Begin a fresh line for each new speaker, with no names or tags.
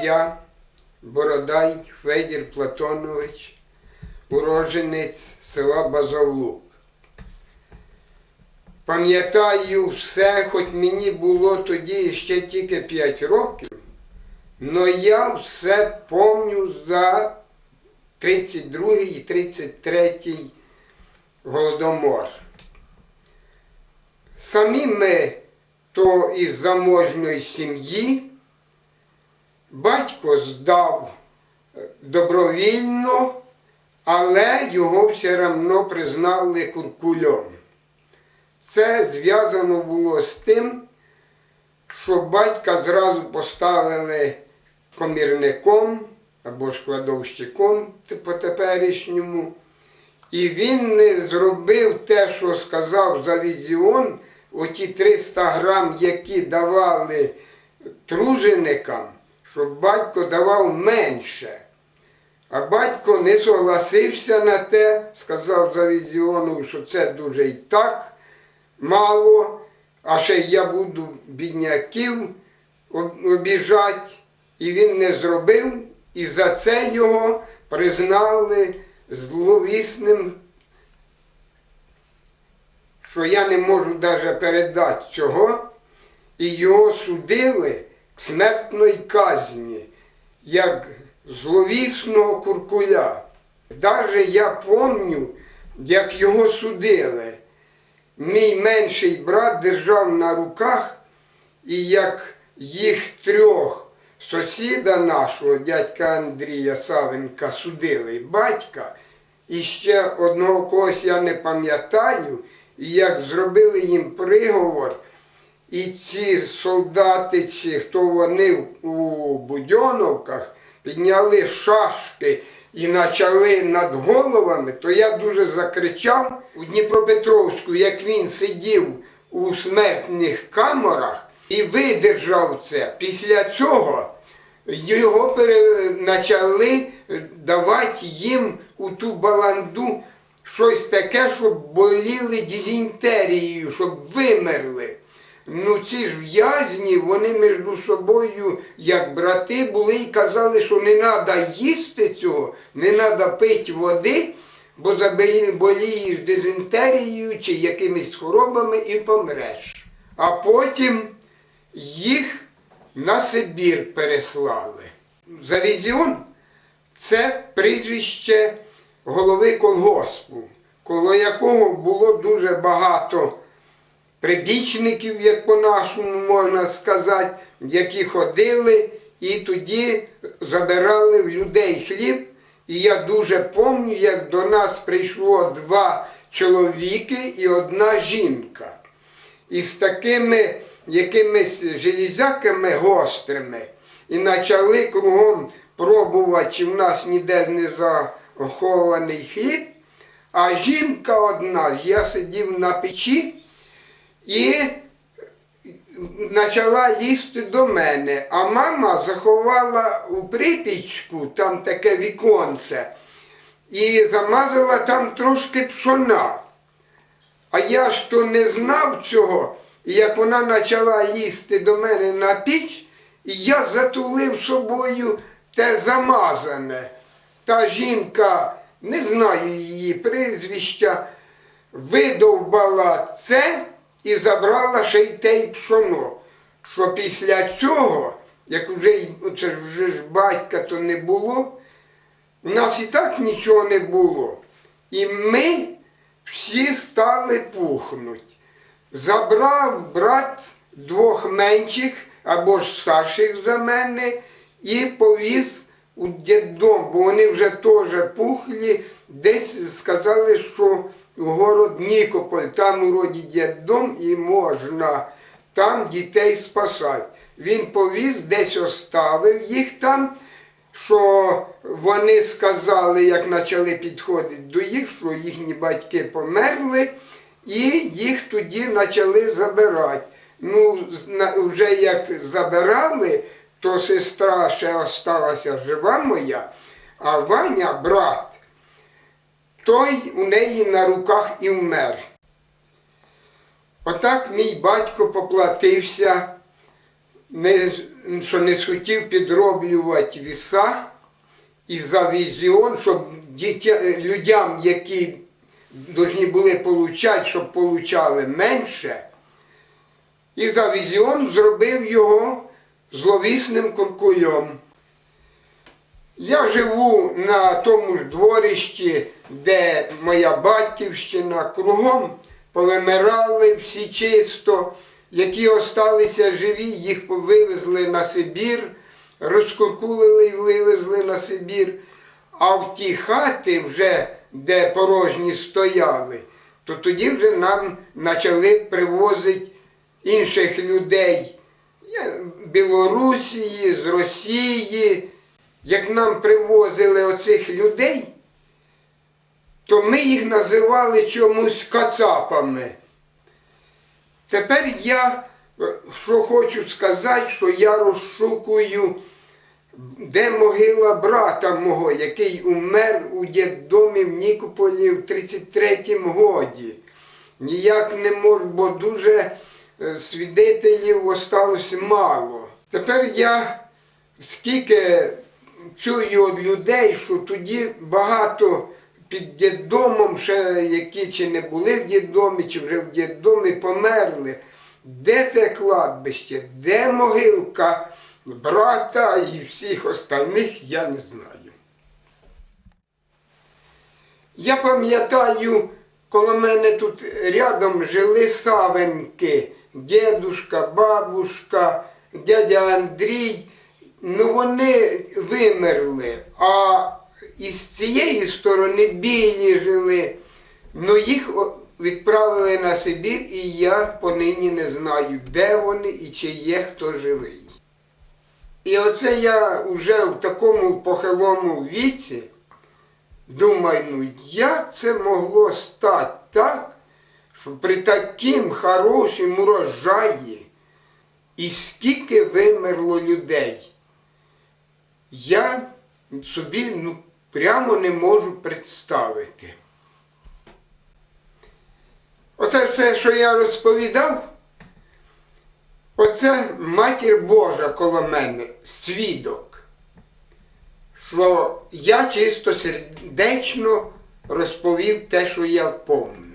Я, Бородай Федір Платонович, уроженець села Базовлук. Пам'ятаю все, хоч мені було тоді ще тільки 5 років, але я все пам'ятаю за 32 і 33 голодомор. Самі ми то із заможної сім'ї, батько здав е, добровільно, але його все одно признали куркульом. Це зв'язано було з тим, що батька зразу поставили комірником або ж кладовщиком по теперішньому. І він не зробив те, що сказав Завізіон, оті 300 грам, які давали труженикам, щоб батько давав менше. А батько не согласився на те, сказав Завізіону, що це дуже і так мало, а ще я буду бідняків обіжати. І він не зробив, і за це його признали зловісним, що я не можу навіть передати цього, і його судили смертної казні, як зловісного куркуля. Даже я пам'ятаю, як його судили. Мій менший брат держав на руках, і як їх трьох сусіда нашого, дядька Андрія Савенка, судили, батька, і ще одного когось я не пам'ятаю, і як зробили їм приговор, і ці солдати, чи хто вони у Будьоновках, підняли шашки і почали над головами, то я дуже закричав у Дніпропетровську, як він сидів у смертних камерах і видержав це. Після цього його пере... почали давати їм у ту баланду щось таке, щоб боліли дизентерією, щоб вимерли. Ну, ці ж в'язні, вони між собою, як брати, були і казали, що не треба їсти цього, не треба пити води, бо заболієш дизентерією чи якимись хворобами і помреш. А потім їх на Сибір переслали. Завізіон це прізвище голови колгоспу, коло якого було дуже багато прибічників, як по-нашому можна сказати, які ходили і тоді забирали в людей хліб. І я дуже пам'ятаю, як до нас прийшло два чоловіки і одна жінка. І з такими якимись железяками гострими. І почали кругом пробувати, чи в нас ніде не захований хліб. А жінка одна, я сидів на печі і почала лізти до мене. А мама заховала у припічку, там таке віконце, і замазала там трошки пшона. А я ж то не знав цього, і як вона почала лізти до мене на піч, і я затулив собою те замазане. Та жінка, не знаю її прізвища, видовбала це і забрала ще й те й пшоно. Що після цього, як вже це вже ж батька то не було, у нас і так нічого не було. І ми всі стали пухнуть. Забрав брат двох менших або ж старших за мене і повіз у діддом, бо вони вже теж пухлі, десь сказали, що город Нікополь, там у роді і можна там дітей спасати. Він повіз, десь оставив їх там, що вони сказали, як почали підходити до їх, що їхні батьки померли, і їх тоді почали забирати. Ну, вже як забирали, то сестра ще осталася жива моя, а Ваня, брат, той у неї на руках і вмер. Отак мій батько поплатився що не схотів підроблювати віса і за візіон, щоб дітя, людям, які повинні були получати, щоб получали менше, і за візіон зробив його зловісним куркульом. Я живу на тому ж дворищі, де моя батьківщина, кругом повимирали всі чисто, які осталися живі, їх вивезли на Сибір, розкуркулили і вивезли на Сибір. А в ті хати, вже, де порожні стояли, то тоді вже нам почали привозити інших людей Білорусії, з Росії. Як нам привозили оцих людей, то ми їх називали чомусь кацапами. Тепер я що хочу сказати, що я розшукую, де могила брата мого, який умер у дідомі в Нікополі в 33-му годі. Ніяк не можу, бо дуже е, свідетелів осталось мало. Тепер я скільки чую від людей, що тоді багато під дідомом, ще які чи не були в дідомі, чи вже в дідомі померли. Де те кладбище, де могилка брата і всіх остальних, я не знаю. Я пам'ятаю, коло мене тут рядом жили савенки, дідушка, бабушка, дядя Андрій. Ну вони вимерли, а із цієї сторони білі жили. Ну їх відправили на Сибір, і я понині не знаю, де вони і чи є хто живий. І оце я вже в такому похилому віці думаю, ну як це могло стати так, що при таким хорошим урожаї і скільки вимерло людей. Я собі ну, прямо не можу представити. Оце все, що я розповідав, оце матір Божа коло мене, свідок, що я чисто сердечно розповів те, що я помню.